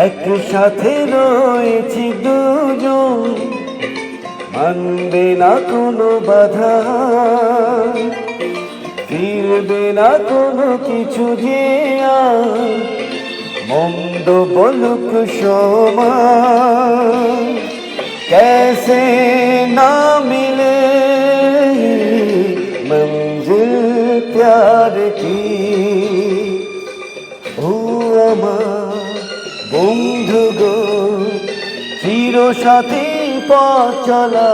একসাথে রয়েছি দুজন মানবে না কোনো বাধা ফিরবে না কোনো কিছু যে আর মন্দ বলুক সময় कैसे ना मिले मंजिल प्यार की ও আমার বন্ধু গো চির সাথী পথ চলা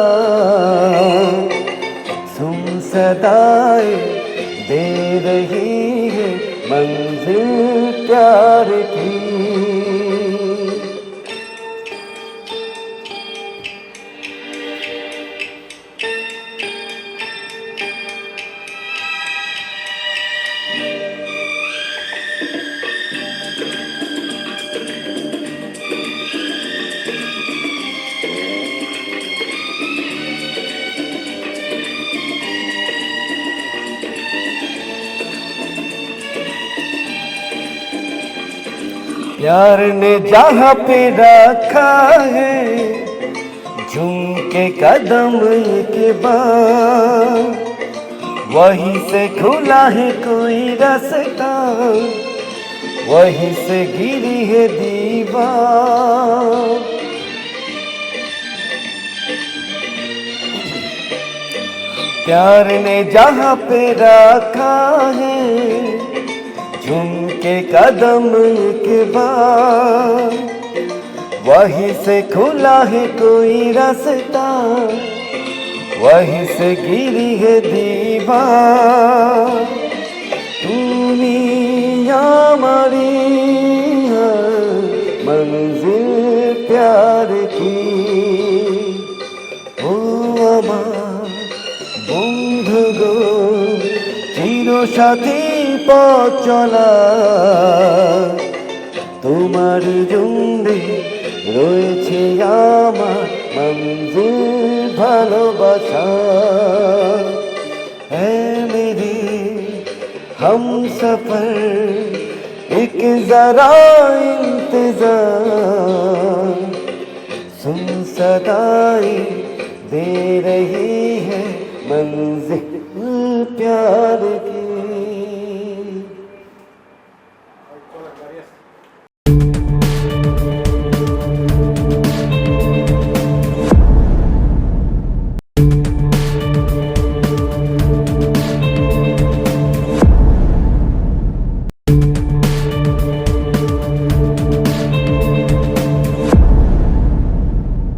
तुम सदाए दे रही है मंजिल प्यार प्यार ने जहाँ पे रखा है, झुमके कदम के बाद, वहीं से खुला है कोई रास्ता, वहीं से गिरी है दीवार। प्यार ने जहाँ पे रखा है झुमके कदम के बाद वहीं से खुला है कोई रास्ता वहीं से गिरी है दीवार তুমি আমারি मंजिल प्यार की ও আমার বন্ধু গো চির সাথী পথ চলা তোমার জন্যে রয়েছে আমার মঞ্জিল ভালোবাসা হ্যাঁ মেরে हम सफर एक जरा इंतजार सुन सदाई दे रही है मंजिल प्यार की